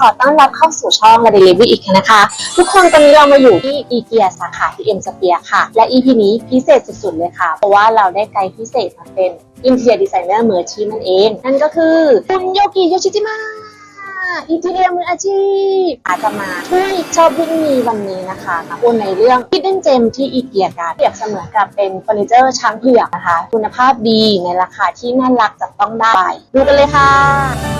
ขอต้อนรับเข้าสู่ช่อง r e l i v y อีกนะคะ ทุกคนตอนนี้เรามาอยู่ที่อีเกียสาขาที่เอ็มสเปียค่ะ และ EP นี้พิเศษสุดๆเลยค่ะ เพราะว่าเราได้ไกด์พิเศษมาเป็นอินเทียดีไซเนอร์มืออาชีพนั่นเอง นั่นก็คือคุณโยกิโยชิจิมะอินเทียมืออาชีพอาจจะมาช่วยชอบวิ่งมีวันนี้นะคะมาพูดในเรื่อง Hidden Gem ที่อีเกียกันเปรียบเสมือนกับเป็นเฟอร์นิเจอร์ช้างเผือกนะคะ คุณภาพดีในราคาที่น่ารักจับต้องได้ดูกันเลยค่ะ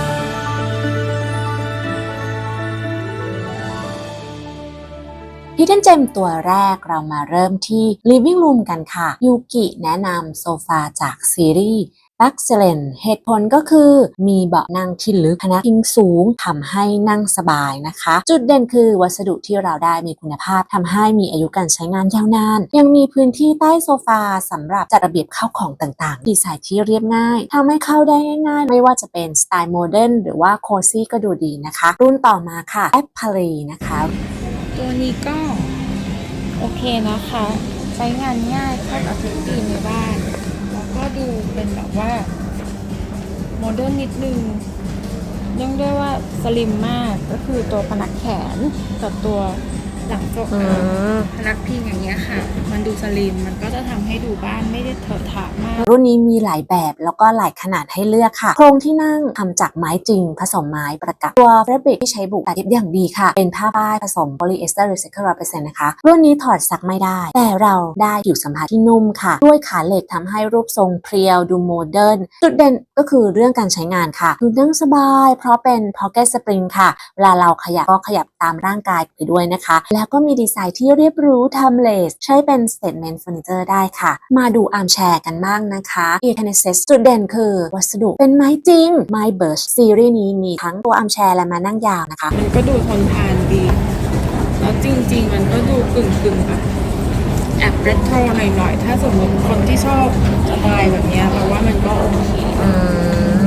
Hidden Gem ตัวแรกเรามาเริ่มที่ Living Room กันค่ะ ยูกิแนะนำโซฟาจากซีรีส์ Excellent เหตุผลก็คือมีเบาะนั่งที่ลึกพนักพิงสูงทำให้นั่งสบายนะคะ จุดเด่นคือวัสดุที่เราได้มีคุณภาพทำให้มีอายุการใช้งานยาวนาน ยังมีพื้นที่ใต้โซฟาสำหรับจัดระเบียบเข้าของต่างๆ ดีไซน์ที่เรียบง่ายทำให้เข้าได้ง่ายๆ ไม่ว่าจะเป็นสไตล์โมเดิร์นหรือว่าโคซี่ก็ดูดีนะคะ รุ่นต่อมาค่ะ a p p a l e นะคะ ตัวนี้ก็โอเคนะคะ ใช้งานง่ายเข้ากับทุกทีในบ้าน แล้วก็ดูเป็นแบบว่าโมเดิร์นนิดนึงเนื่องด้วยว่าสลิมมากก็คือตัวพนักแขนกับตัว หลังโต๊ะพนักพิงอย่างเงี้ยค่ะ มันดูสลิมมันก็จะทำให้ดูบ้านไม่ได้เถอะถะมาก รุ่นนี้มีหลายแบบแล้วก็หลายขนาดให้เลือกค่ะ โครงที่นั่งทำจากไม้จริง ผสมไม้ประกับตัวแฟบริกที่ใช้บุตัดเย็บอย่างดีค่ะ เป็นผ้าฝ้ายผสมโพลีเอสเตอร์รีไซเคิลร้อยเปอร์เซ็นต์นะคะ รุ่นนี้ถอดซักไม่ได้ แต่เราได้ผิวสัมผัสที่นุ่มค่ะ ด้วยขาเหล็กทำให้รูปทรงเพรียวดูโมเดิร์นจุดเด่นก็คือเรื่องการใช้งานค่ะคือนั่งสบาย เพราะเป็น pocket spring ค่ะเวลาเราขยับก็ขยับตามร่างกายไปด้วยนะคะแล้วก็มีดีไซน์ที่เรียบหรู้ทำเลสใช้เป็น statement furniture ได้ค่ะ มาดูอาร์มแชร์กันบ้างนะคะ e c a n e s จุดเด่นคือวัสดุเป็นไม้จริง ไม้เบิร์ชซีรีส์นี้มีทั้งตัวอาร์มแชร์และมานั่งยาวนะคะ มันก็ดูทนทานดี แล้วจริง ๆ มันก็ดูกึ่งกึ่งๆแบบแอบเรโทรหน่อยๆ ถ้าสมมติคนที่ชอบสไตล์แบบเนี้ยเราว่ามันก็โอเค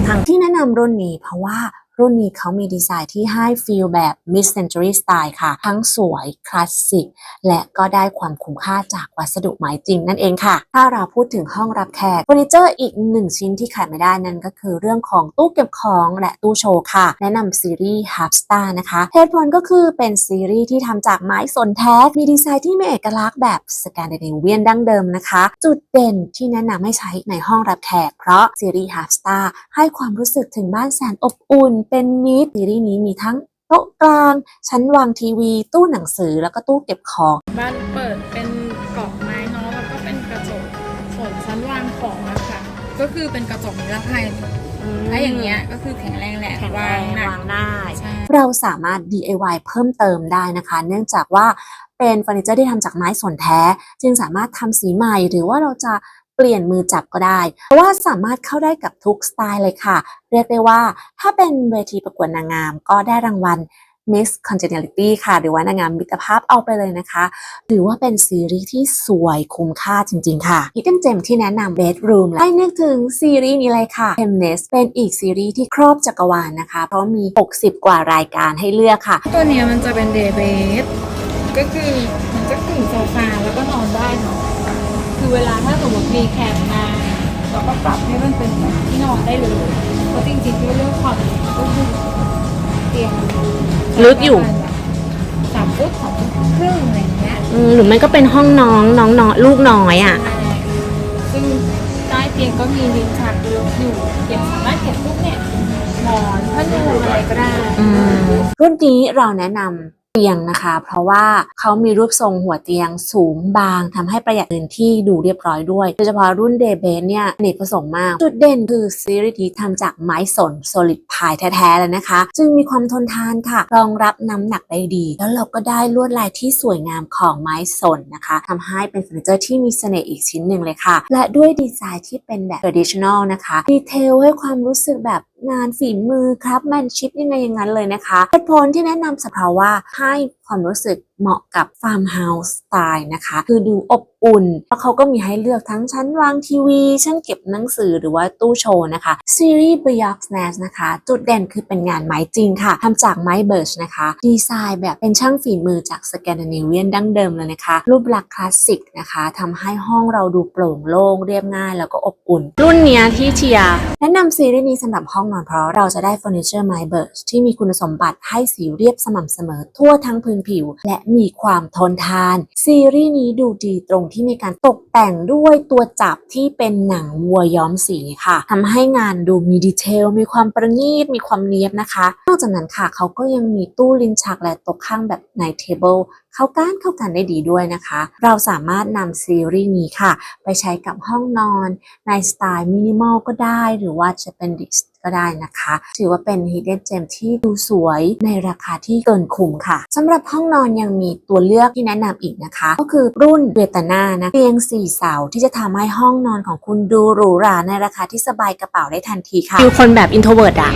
ทางที่แนะนำรุ่นนี้เพราะว่า รุ่นนี้เขามีดีไซน์ที่ให้ฟีลแบบ mid century style ค่ะ ทั้งสวยคลาสสิก และก็ได้ความคุ้มค่าจากวัสดุไม้จริงนั่นเองค่ะ ถ้าเราพูดถึงห้องรับแขกเฟอร์นิเจอร์อีกหนึ่งชิ้นที่ขาดไม่ได้นั่นก็คือเรื่องของตู้เก็บของและตู้โชว์ค่ะ แนะนำซีรีส์ Half Star นะคะเหตุผลก็คือเป็นซีรีส์ที่ทำจากไม้สนแท้ มีดีไซน์ที่มีเอกลักษณ์แบบสแกนดิเนเวียนดั้งเดิมนะคะ จุดเด่นที่แนะนำให้ใช้ในห้องรับแขกเพราะซีรีส์ Half Star ให้ความรู้สึกถึงบ้านแสนอบอุ่นเป็นมิตรซีรีส์นี้มีทั้งโต๊ะกลางชั้นวางทีวี ตู้หนังสือแล้วก็ตู้เก็บของ บ้านเปิดเป็นกรอบไม้เนาะแล้วก็เป็นกระจกส่วนชั้นวางของอะค่ะ ก็คือเป็นกระจกนิรภัยถ้าอย่างเงี้ยก็คือแข็งแรงแหละแข็งแรงหนักวางได้ใช่เราสามารถ DIY เพิ่มเติมได้นะคะ เนื่องจากว่าเป็นเฟอร์นิเจอร์ที่ทำจากไม้ส่วนแท้ จึงสามารถทำสีใหม่ หรือว่าเราจะ เปลี่ยนมือจับก็ได้ เพราะว่าสามารถเข้าได้กับทุกสไตล์เลยค่ะ เรียกได้ว่าถ้าเป็นเวทีประกวดนางงาม ก็ได้รางวัล Miss Congeniality ค่ะ หรือว่านางงามมิตรภาพเอาไปเลยนะคะ หรือว่าเป็นซีรีส์ที่สวยคุ้มค่าจริงๆค่ะ Hidden Gem ที่แนะนำ Bedroom ให้นึกถึงซีรีส์นี้เลยค่ะ h e m n e s เป็นอีกซีรีส์ที่ครอบจักรวาลนะคะ เพราะมี 60 กว่ารายการให้เลือกค่ะ ตัวนี้มันจะเป็นเดย์เบสก็คือมันจะกึ่งโซฟาแล้วก็น เวลาถ้าสมมติมีแขกมาเราก็ปรับให้มันเป็นแบบที่นอนได้เลยเพราะจริงๆด้วยเรื่องความก็คือเตียงลึกอยู่สามฟุตสองฟุตครึ่งอะไรอย่างเงี้ยหรือไม่ก็เป็นห้องน้องน้องน้องลูกน้อยอะ ซึ่งใต้เตียงก็มีลิ้นชักอยู่เก็บสามารถเก็บพวกเนี่ยหมอนผ้านุ่มอะไรก็ได้ รุ่นนี้เราแนะนำ เตียงนะคะ เพราะว่าเขามีรูปทรงหัวเตียงสูงบางทำให้ประหยัดพื้นที่ดูเรียบร้อยด้วย โดยเฉพาะรุ่นเดย์เบสเนี่ยเนกประสงค์มาก จุดเด่นคือซีรีส์นี้ทำจากไม้สน solid พายแท้ๆเลยนะคะ จึงมีความทนทานค่ะ รองรับน้ำหนักได้ดี แล้วเราก็ได้ลวดลายที่สวยงามของไม้สนนะคะทำให้เป็นเฟอร์นิเจอร์ที่มีเสน่ห์อีกชิ้นหนึ่งเลยค่ะ และด้วยดีไซน์ที่เป็นแบบ traditional นะคะดีเทลให้ความรู้สึกแบบ งานฝีมือครับแมนชิพยังไงอย่างนั้นเลยนะคะเหตุผลที่แนะนำสภาะว่าให้ความรู้สึกเหมาะกับฟาร์มเฮาส์สไตล์นะคะ คือดูอบอุ่นแล้วเขาก็มีให้เลือกทั้งชั้นวางทีวีชั้นเก็บหนังสือหรือว่าตู้โชว์นะคะซีรีส์ b y o x n a s นะคะ จุดเด่นคือเป็นงานไม้จริงค่ะทำจากไม้เบิร์ชนะคะ ดีไซน์แบบเป็นช่างฝีมือจากสแกนดิเนเวียนดั้งเดิมเลยนะคะ รูปลักษณ์คลาสสิกนะคะทำให้ห้องเราดูโปร่งโล่งเรียบง่ายแล้วก็อบอุ่น รุ่นเนี้ยที่เชียร์แนะนำซีรีส์นี้สำหรับห้องนอนเพราะเราจะได้เฟอร์นิเจอร์ไม้เบิร์ชที่มีคุณสมบัติให้สีเรียบสม่ำเสมอทั่วทั้งพื้นผิว และมีความทนทาน ซีรีส์นี้ดูดีตรงที่มีการตกแต่งด้วยตัวจับที่เป็นหนังวัวย้อมสีค่ะทำให้งานดูมีดีเทล มีความประณีต มีความเนียบนะคะ นอกจากนั้นค่ะเขาก็ยังมีตู้ลิ้นชักและโต๊ะข้างแบบ night table เข้ากันเข้ากันได้ดีด้วยนะคะ เราสามารถนำซีรีส์นี้ค่ะ ไปใช้กับห้องนอน ในสไตล์มินิมอลก็ได้หรือว่าจะเป็นดิส ก็ได้นะคะ ถือว่าเป็น hidden gem ที่ดูสวยในราคาที่เกินคุ้มค่ะสำหรับห้องนอนยังมีตัวเลือกที่แนะนำอีกนะคะ ก็คือรุ่นเวตานานะเตียง4เสาที่จะทำให้ห้องนอนของคุณดูหรูหราในราคาที่สบายกระเป๋าได้ทันทีค่ะคือคนแบบ introvert อะ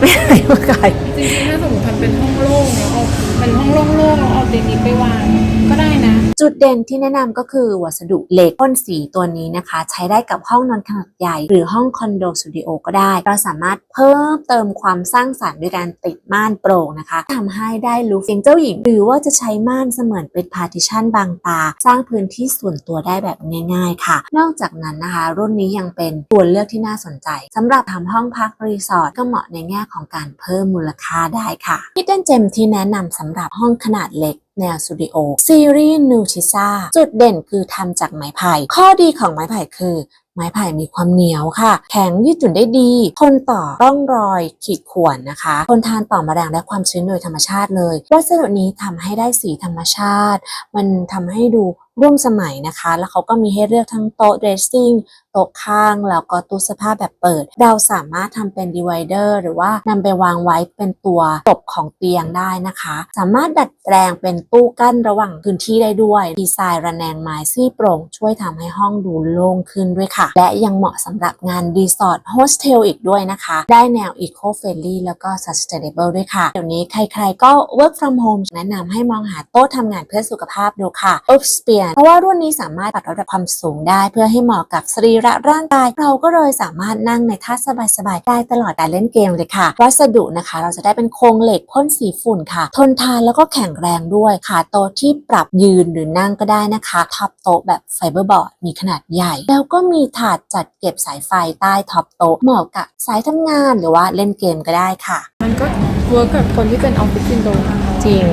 ไม่ไหนมาไกลจริงๆถ้าสมมติมันเป็นห้องโล่งแล้วเอาเป็นห้องโล่งๆแล้วเอาเตียงนี้ไปวาง ก็ได้นะ จุดเด่นที่แนะนำก็คือวัสดุเหล็กพ่นสีตัวนี้นะคะ ใช้ได้กับห้องนอนขนาดใหญ่ หรือห้องคอนโดสตูดิโอก็ได้ เราสามารถเพิ่มเติมความสร้างสรรค์ด้วยการติดม่านโปร่งนะคะทำให้ได้ลุคเสียงเจ้าหญิง หรือว่าจะใช้ม่านเสมือนเป็นพาร์ติชันบางตา สร้างพื้นที่ส่วนตัวได้แบบง่ายๆ ค่ะ นอกจากนั้นนะคะ รุ่นนี้ยังเป็นตัวเลือกที่น่าสนใจสำหรับทำห้องพักรีสอร์ทก็เหมาะในแง่ของการเพิ่มมูลค่าได้ค่ะ Hidden Gem ที่แนะนำสำหรับห้องขนาดเล็ก แนวสตูดิโอซีรีส์นูชิซ่าจุดเด่นคือทำจากไม้ไผ่ ข้อดีของไม้ไผ่คือไม้ไผ่มีความเหนียวค่ะ แข็งยืดหยุ่นได้ดี ทนต่อร่องรอยขีดข่วนนะคะ ทนทานต่อแมลงและความชื้นโดยธรรมชาติเลย วัสดุนี้ทำให้ได้สีธรรมชาติ มันทำให้ดู ร่วมสมัยนะคะ แล้วเขาก็มีให้เลือกทั้งโต๊ะเดรสซิ่งโต๊ะข้าง แล้วก็ตู้เสื้อผ้าแบบเปิด เราสามารถทำเป็นดีไวเดอร์หรือว่านำไปวางไว้เป็นตัวตบของเตียงได้นะคะ สามารถดัดแปลงเป็นตู้กั้นระหว่างพื้นที่ได้ด้วย ดีไซน์ระแนงไม้ซี่โปร่ง ช่วยทำให้ห้องดูโล่งขึ้นด้วยค่ะ และยังเหมาะสำหรับงานรีสอร์ทโฮสเทลอีกด้วยนะคะ ได้แนว Eco Friendly แล้วก็ Sustainable ด้วยค่ะ เดี๋ยวนี้ใครๆก็ Work from Home แนะนำให้มองหาโต๊ะทำงานเพื่อสุขภาพดูค่ะ u p s p a เพราะว่ารุ่นนี้สามารถปรับระดับความสูงได้เพื่อให้เหมาะกับสรีระร่างกาย เราก็เลยสามารถนั่งในท่าสบายๆได้ตลอดการเล่นเกมเลยค่ะ วัสดุนะคะ เราจะได้เป็นโครงเหล็กพ่นสีฝุ่นค่ะ ทนทานแล้วก็แข็งแรงด้วยขาโต๊ะที่ปรับยืนหรือนั่งก็ได้นะคะท็อปโต๊ะแบบไฟเบอร์บอร์ดมีขนาดใหญ่ แล้วก็มีถาดจัดเก็บสายไฟใต้ท็อปโต๊ะเหมาะกับสายทำงานหรือว่าเล่นเกมก็ได้ค่ะ มันก็เวิร์กกับคนที่เป็นออฟฟิศซินโดรม ริง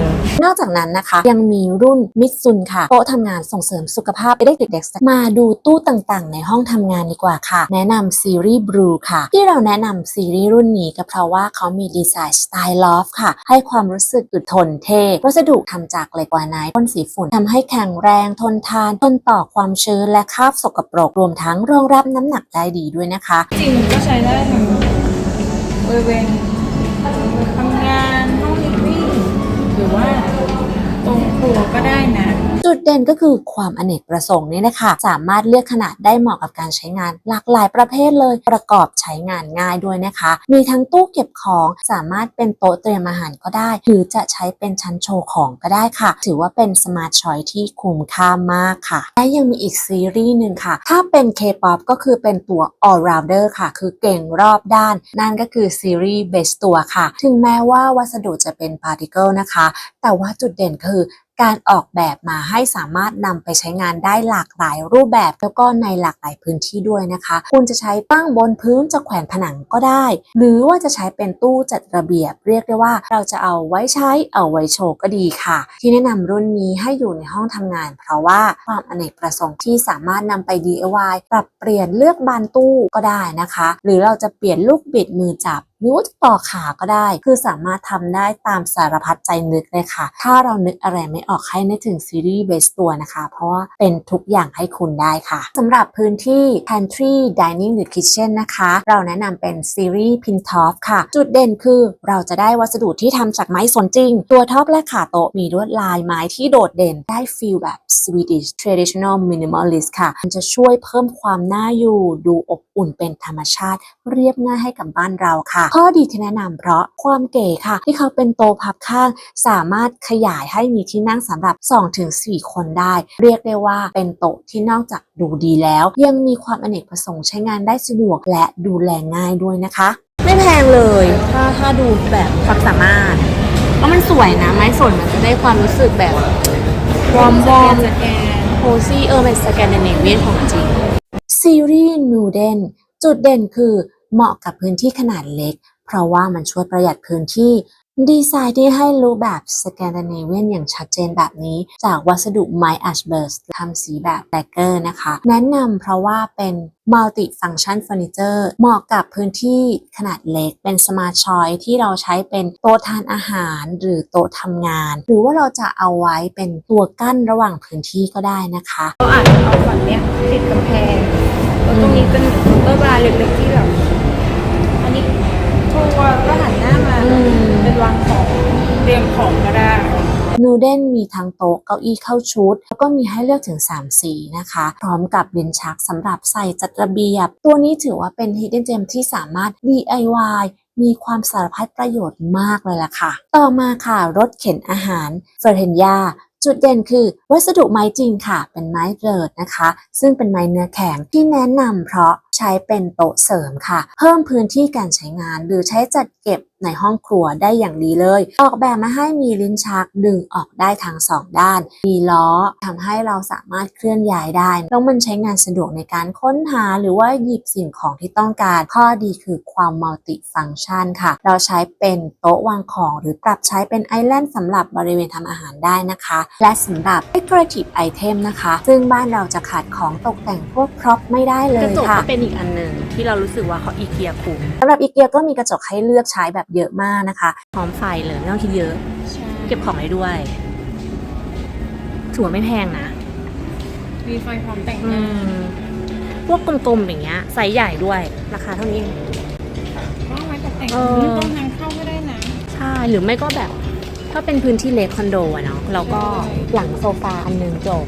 นอกจากนั้นนะคะ ยังมีรุ่นมิตซุนค่ะโต๊ะทำงานส่งเสริมสุขภาพไปได้เด็กๆมาดูตู้ต่างๆ ในห้องทำงานดีกว่าค่ะ แนะนำซีรีส์บลูค่ะ ที่เราแนะนำซีรีส์รุ่นนี้ก็เพราะว่าเขามีดีไซน์สไตล์ลอฟค่ะ ให้ความรู้สึกอึดทนเท่วัสดุทำจากเหล็กวานท์พ่นสีฝุ่นทำให้แข็งแรงทนทานทนต่อความชื้นและคราบสกปรกรวมทั้งรองรับน้ำหนักได้ดีด้วยนะคะ จริงก็ใช้ได้ทั้งบริเวณ ห รัวก็ได้นะ จุดเด่นก็คือความอเนกประสงค์นี่นะคะ สามารถเลือกขนาดได้เหมาะกับการใช้งาน หลากหลายประเภทเลย ประกอบใช้งานง่ายด้วยนะคะ มีทั้งตู้เก็บของสามารถเป็นโต๊ะเตรียมอาหารก็ได้ หรือจะใช้เป็นชั้นโชว์ของก็ได้ค่ะ ถือว่าเป็นสมาร์ทชอยที่คุ้มค่ามากค่ะ และยังมีอีกซีรีส์หนึ่งค่ะ ถ้าเป็น K-POP ก็คือเป็นตัว all rounder ค่ะ คือเก่งรอบด้าน นั่นก็คือซีรีส์ Best ตัวค่ะ ถึงแม้ว่าวัสดุจะเป็น particle นะคะ แต่ว่าจุดเด่นคือการออกแบบมาให้สามารถนำไปใช้งานได้หลากหลายรูปแบบแล้วก็ในหลากหลายพื้นที่ด้วยนะคะ คุณจะใช้ตั้งบนพื้นจะแขวนผนังก็ได้ หรือว่าจะใช้เป็นตู้จัดระเบียบ เรียกได้ว่าเราจะเอาไว้ใช้เอาไว้โชว์ก็ดีค่ะ ที่แนะนำรุ่นนี้ให้อยู่ในห้องทำงาน เพราะว่าความอเนกประสงค์ที่สามารถนำไป DIY ปรับเปลี่ยนเลือกบานตู้ก็ได้นะคะ หรือเราจะเปลี่ยนลูกบิดมือจับหรือว่าจะต่อขาก็ได้ คือสามารถทำได้ตามสารพัดใจนึกเลยค่ะ ถ้าเรานึกอะไรไม่ออกให้นึกถึงซีรีส์เบสตัวนะคะ เพราะว่าเป็นทุกอย่างให้คุณได้ค่ะสำหรับพื้นที่ pantry dining หรือ kitchen นะคะ เราแนะนำเป็นซีรีส์ pin top ค่ะ จุดเด่นคือเราจะได้วัสดุที่ทำจากไม้สนจริง ตัวท็อปและขาโต๊ะมีลวดลายไม้ที่โดดเด่นได้ฟีลแบบ Swedish Traditional Minimalist ค่ะ มันจะช่วยเพิ่มความน่าอยู่ดูอบอุ่นเป็นธรรมชาติ เรียบง่ายให้กับบ้านเราค่ะ ข้อดีที่แนะนำเพราะความเก๋ค่ะ ที่เขาเป็นโต๊ะพับข้าง สามารถขยายให้มีที่นั่งสำหรับ 2-4 คนได้ เรียกได้ว่าเป็นโต๊ะที่นอกจากดูดีแล้ว ยังมีความอเนกประสงค์ใช้งานได้สะดวกและดูแลง่ายด้วยนะคะ ไม่แพงเลย ถ้าถ้าดูแบบความสามารถแล้วมันสวยนะ ไม้สนมันจะได้ความรู้สึกแบบ วอมวอมสแกโฮซี่เออเป็นสแกนดิเนเวียนของจริง ซีรีส์นูเดนจุดเด่นคือเหมาะกับพื้นที่ขนาดเล็ก เพราะว่ามันช่วยประหยัดพื้นที่ ดีไซน์ที่ให้รู้แบบสแกนดิเนเวียนอย่างชัดเจนแบบนี้ จากวัสดุไม้อัชเบิร์สทำสีแบบแบเกอร์นะคะ แนะนำเพราะว่าเป็นมัลติฟัง c t ชันเฟอร์นิเจอร์เหมาะกับพื้นที่ขนาดเล็ก เป็นสมาร์ทชอยที่เราใช้เป็นโต๊ะทานอาหารหรือโต๊ะทำงาน หรือว่าเราจะเอาไว้เป็นตัวกั้นระหว่างพื้นที่ก็ได้นะคะเราอาจจะเอาฝั่งเนี้ยติดกำแพงแล้วตรงนี้เป็นเหมือนเคาน์เตอร์บาร์เล็กๆที่แบบอันนี้ทัวร์ก็หันหน้ามาอืม เป็นวางของเตรียมของก็ได้นูเดนมีทั้งโต๊ะเก้าอี้เข้าชุด แล้วก็มีให้เลือกถึง 3 สีนะคะ พร้อมกับลิ้นชักสำหรับใส่จัดระเบียบ ตัวนี้ถือว่าเป็น Hidden Gem ที่สามารถ DIY มีความสารพัดประโยชน์มากเลยล่ะค่ะ ต่อมาค่ะ รถเข็นอาหารเฟอร์เทนยาจุดเด่นคือวัสดุไม้จริงค่ะ เป็นไม้เริดนะคะ ซึ่งเป็นไม้เนื้อแข็งที่แนะนำเพราะ ใช้เป็นโต๊ะเสริมค่ะ เพิ่มพื้นที่การใช้งานหรือใช้จัดเก็บในห้องครัวได้อย่างดีเลย ออกแบบมาให้มีลิ้นชักดึงออกได้ทั้งสองด้าน มีล้อทำให้เราสามารถเคลื่อนย้ายได้แล้วมันใช้งานสะดวกในการค้นหาหรือว่าหยิบสิ่งของที่ต้องการ ข้อดีคือความมัลติฟัง c t ชันค่ะ เราใช้เป็นโต๊ะวางของ หรือปรับใช้เป็นไอแลนด์สำหรับบริเวณทำอาหารได้นะคะ และสำหรับ decorative item นะคะ ซึ่งบ้านเราจะขาดของตกแต่งพวกพร็อพไม่ได้เลกระยจกค่ะก็เป็นอีกอันหนึ่งที่เรารู้สึกว่าเขาอีเกียคุ้มสำหรับอีเกียก็มีกระจกให้เลือกใช้แบบเยอะมากนะคะพร้อมไฟเลยไม่ต้องคิดเยอะใช่เก็บของได้ด้วยถือว่าไม่แพงนะมีไฟพร้อมแต่งหอืน้ามพวกกลมๆอย่างเงี้ยไซส์ใหญ่ด้วยราคาเท่านี้เองก็เอาไว้ตกแต่งเออนี่ต้นทางเข้าก็ได้นะใช่หรือไม่ก็แบบถ้าเป็นพื้นที่เล็กคอนโดอะเนาะเราก็หลังโซฟาอันหนึงจบ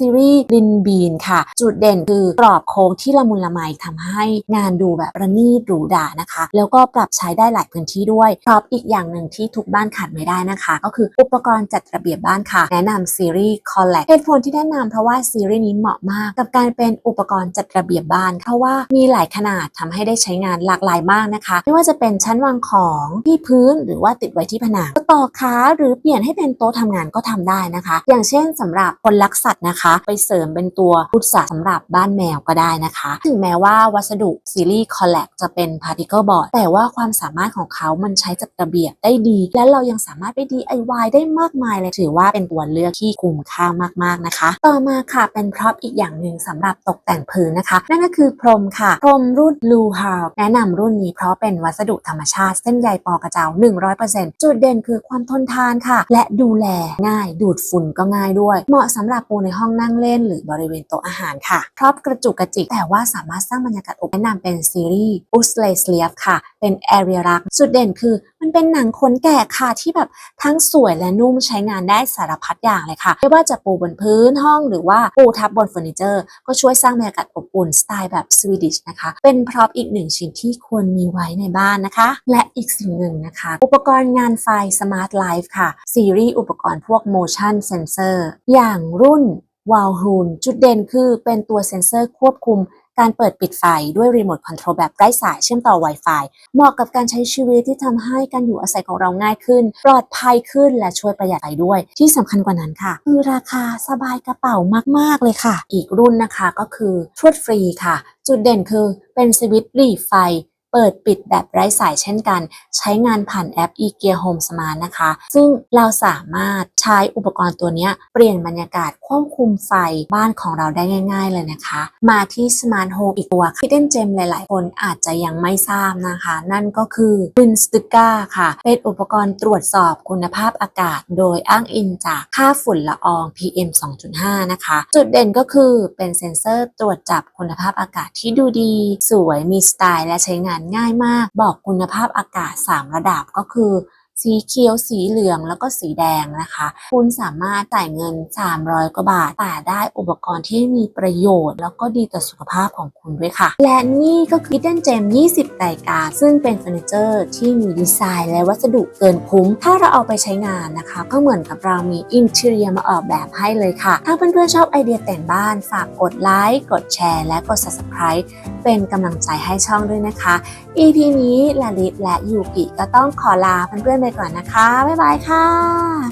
ซีรีส์ลินบีนค่ะ จุดเด่นคือกรอบโค้งที่ละมุนละไมทำให้งานดูแบบประณีตหรูหรานะคะ แล้วก็ปรับใช้ได้หลายพื้นที่ด้วยพร้อมอีกอย่างหนึ่งที่ทุกบ้านขาดไม่ได้นะคะ ก็คืออุปกรณ์จัดระเบียบบ้านค่ะ แนะนำซีรีส์ Collect เหตุผลที่แนะนำเพราะว่าซีรีส์นี้เหมาะมาก กับการเป็นอุปกรณ์จัดระเบียบบ้าน เพราะว่ามีหลายขนาดทำให้ได้ใช้งานหลากหลายมากนะคะ ไม่ว่าจะเป็นชั้นวางของที่พื้นหรือว่าติดไว้ที่ผนังต่อขาหรือเปลี่ยนให้เป็นโต๊ะทำงานก็ทำได้นะคะ อย่างเช่นสำหรับคนรักสัตว์นะคะไปเสริมเป็นตัวพุทธะสำหรับบ้านแมวก็ได้นะคะ ถึงแม้ว่าวัสดุซีรีส์ Collect จะเป็น Particle Board แต่ว่าความสามารถของเขามันใช้จัดระเบียบได้ดี และเรายังสามารถไป DIY ได้มากมายเลยถือว่าเป็นตัวเลือกที่คุ้มค่ามากๆนะคะ ต่อมาค่ะเป็นพร็อพอีกอย่างหนึ่งสำหรับตกแต่งพื้นนะคะ นั่นก็คือพรมค่ะพรมรุ่น Blue h a r แนะนำรุ่นนี้เพราะเป็นวัสดุธรรมชาติเส้นใยปอกระเจ้า100%จุดเด่นคือความทนทานค่ะ และดูแลง่ายดูดฝุ่นก็ง่ายด้วย เหมาะสำหรับปูในห้องนั่งเล่นหรือบริเวณโต๊ะอาหารค่ะพร็อพกระจุกกระจิก แต่ว่าสามารถสร้างบรรยากาศอบอุ่นแนะนำเป็นซีรีส์ u s l e s l i e v ค่ะ เป็นแอเรียรักจุดเด่นคือ มันเป็นหนังขนแกะค่ะที่แบบทั้งสวยและนุ่มใช้งานได้สารพัดอย่างเลยค่ะ ไม่ว่าจะปูบนพื้นห้องหรือว่าปูทับบนเฟอร์นิเจอร์ ก็ช่วยสร้างบรรยากาศอบอุ่นสไตล์แบบสวีดิชนะคะ เป็นพร็อพอีกหนึ่งชิ้นที่ควรมีไว้ในบ้านนะคะ และอีกสิ่งหนึ่งนะคะ อุปกรณ์งานไฟ Smart Life ค่ะ ซีรีส์อุปกรณ์พวก motion sensor อย่างรุ่น วาลฮูนจุดเด่นคือเป็นตัวเซ็นเซอร์ควบคุมการเปิดปิดไฟด้วยรีโมทคอนโทรลแบบไร้สายเชื่อมต่อ Wi-Fi เหมาะกับการใช้ชีวิตที่ทำให้การอยู่อาศัยของเราง่ายขึ้น ปลอดภัยขึ้นและช่วยประหยัดไฟด้วย ที่สำคัญกว่านั้นค่ะ คือราคาสบายกระเป๋ามาก ๆ เลยค่ะ อีกรุ่นนะคะก็คือทวดฟรีค่ะ จุดเด่นคือเป็นสวิตช์หลีไฟ เปิดปิดแบบไร้สายเช่นกัน ใช้งานผ่านแอป eGear Home Smart นะคะ ซึ่งเราสามารถใช้อุปกรณ์ตัวนี้เปลี่ยนบรรยากาศควบคุมไฟบ้านของเราได้ง่าย ๆ เลยนะคะ มาที่ Smart Home อีกตัว Hidden Gem หลาย ๆ คนอาจจะยังไม่ทราบนะคะ นั่นก็คือ w i n s t u g a ค่ะ เป็นอุปกรณ์ตรวจสอบคุณภาพอากาศ โดยอ้างอิงจากค่าฝุ่นละออง PM 2.5 นะคะ จุดเด่นก็คือเป็นเซ็นเซอร์ตรวจจับคุณภาพอากาศที่ดูดี สวยมีสไตล์และใช้งานง่ายมาก บอกคุณภาพอากาศ 3 ระดับก็คือ สีเขียว สีเหลือง แล้วก็สีแดงนะคะ คุณสามารถจ่ายเงิน 300 กว่าบาทแต่ได้อุปกรณ์ที่มีประโยชน์ แล้วก็ดีต่อสุขภาพของคุณด้วยค่ะ และนี่ก็คือ Hidden Gem 20รายการซึ่งเป็นเฟอร์นิเจอร์ที่มีดีไซน์ และวัสดุเกินคุ้ม ถ้าเราเอาไปใช้งานนะคะ ก็เหมือนกับเรามีอินเท r รียมาออกแบบให้เลยค่ะ ถ้าเพื่อนๆชอบไอเดียแต่งบ้านฝากกดไลค์กดแชร์ และกด subscribe เป็นกำลังใจให้ช่องด้วยนะคะ EP นี้ลาลิสและยูกิก็ต้องขอลาเพื่อนๆไปก่อนนะคะ บ๊ายบายค่ะ